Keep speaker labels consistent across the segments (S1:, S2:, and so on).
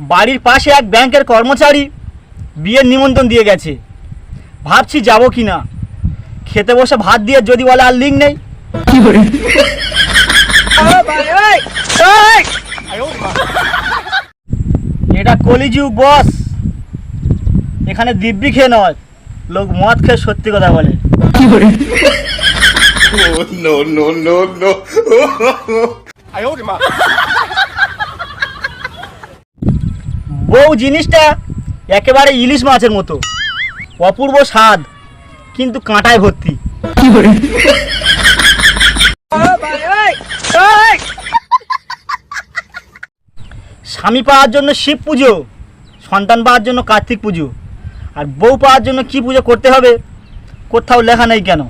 S1: বাড়ির পাশে এক ব্যাংকের কর্মচারী বিয়ের নিমন্ত্রণ দিয়ে গেছে। ভাবছি যাব কি না খেতে বসে ভাত দিয়ে যদি বলে আর লিঙ্ক নেই। এটা কলিযুগ বস। এখানে দিব্যি খেয়ে নয় লোক মদ খেয়ে সত্যি কথা বলে।
S2: no, no, no, no.
S1: বউ জিনিসটা একেবারে ইলিশ মাছের মতো। অপূর্ব স্বাদ, কিন্তু কাঁটায় ভর্তি। স্বামী পাওয়ার জন্য শিব পুজো, সন্তান পাওয়ার জন্য কার্তিক পুজো। আর বউ পাওয়ার জন্য কি পুজো করতে হবে, কোথাও লেখা নেই কেন?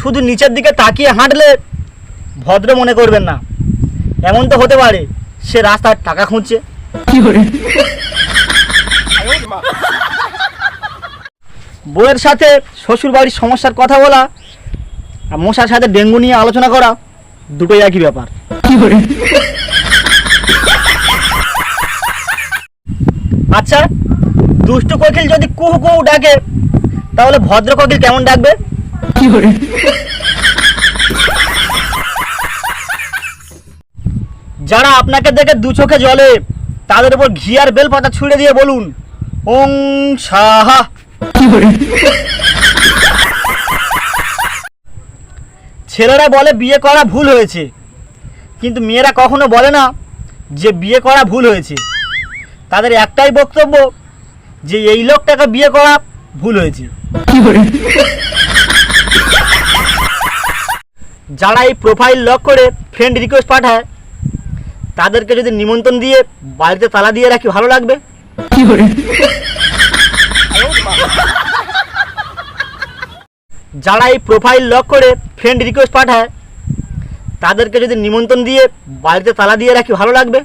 S1: শুধু নিচের দিকে তাকিয়ে হাঁটলে ভদ্র মনে করবেন না। এমন তো হতে পারে সে রাস্তার টাকা খুঁজছে। বউয়ের সাথে শ্বশুর বাড়ির সমস্যার কথা বলা আর মশার সাথে ডেঙ্গু নিয়ে আলোচনা করা দুটোই একই ব্যাপার। আচ্ছা দুষ্ট কোকিল যদি কুহু কুহু ডাকে তাহলে ভদ্র কোকিল কেমন ডাকবে? যারা আপনাকে দেখে দু চোখে জলে, তাদের উপর ঘি আর বেলপাতা ছুঁড়ে দিয়ে বলুন, ওং সাহা। ছেলেরা বলে, বিয়ে করা ভুল হয়েছে। কিন্তু মেয়েরা কখনো বলে না যে, বিয়ে করা ভুল হয়েছে। তাদের একটাই বক্তব্য যে, এই লোকটাকে বিয়ে করা ভুল হয়েছে। যারা এই প্রোফাইল লক করে ফ্রেন্ড রিকোয়েস্ট পাঠায় তাদেরকে যদি নিমন্ত্রণ দিয়ে বাড়িতে তালা দিয়ে রাখি, ভালো লাগবে? যারা এই প্রোফাইল লক করে ফ্রেন্ড রিকোয়েস্ট পাঠায়, তাদেরকে যদি নিমন্ত্রণ দিয়ে বাড়িতে তালা দিয়ে রাখি, ভালো লাগবে?